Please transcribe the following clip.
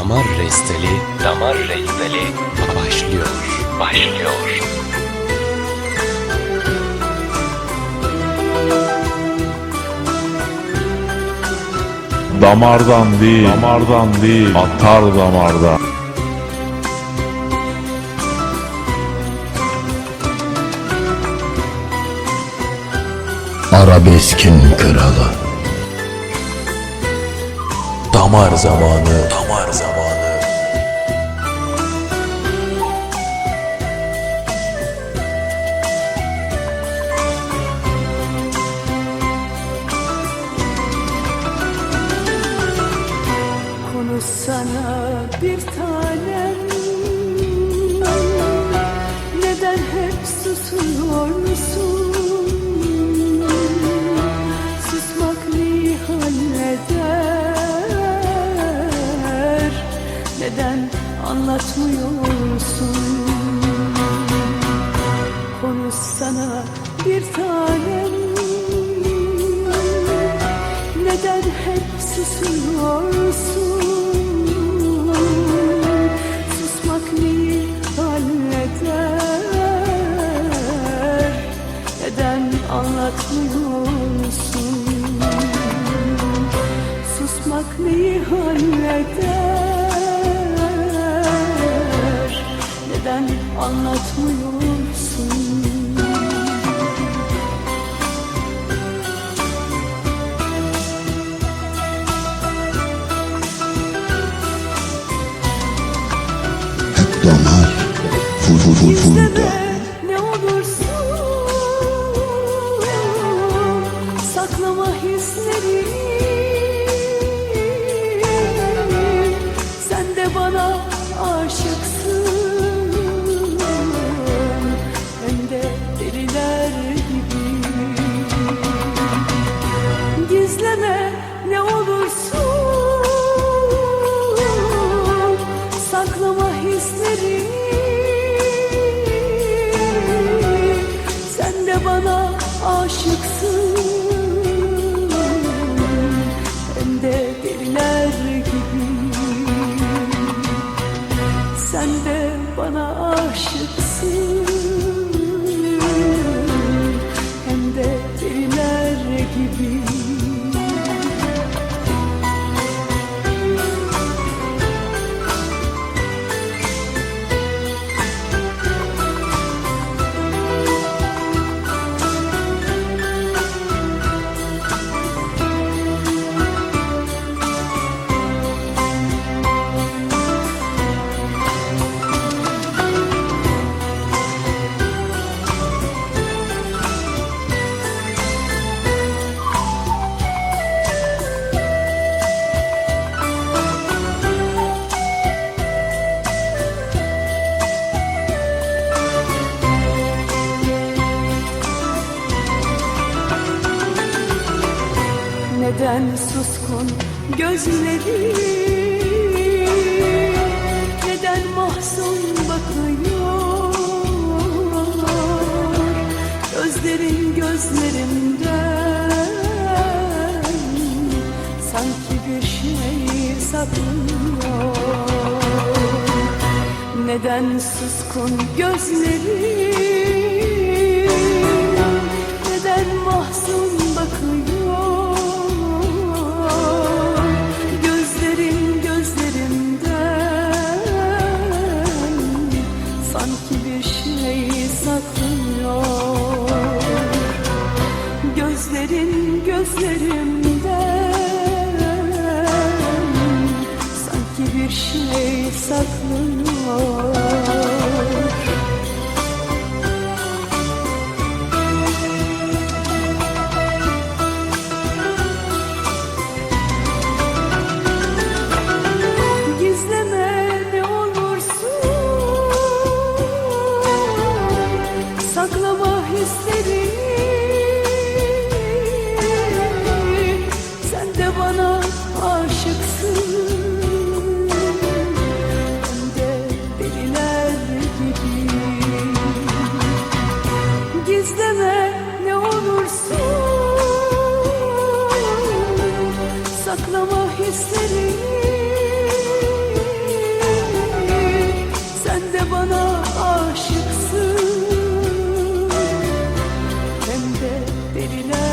Damar Resteli, Damar Resteli başlıyor, başlıyor. Damardan değil, damardan değil, atar damardan. Arabeskin kralı Damar zamanı Damar zamanı Konuşsana bir tanem. Neden hep susuyorsun Susmak neyi halleder Neden anlatmıyorsun? Konuşsana bir tanem. Neden hep susuyorsun? Susmak neyi halleder? Neden anlatmıyorsun? Hep Ful ful ful ful da Bana aşıksın. Gibi. Gizleme ne olursun. Saklama hisleri. Sen de bana aşıksın Neden suskun gözleri Neden mahzun bakıyor? Gözlerin gözlerimden Sanki bir şey saklıyor Neden suskun gözleri Saklama hislerini Sen de bana aşıksın. Hem de deliler.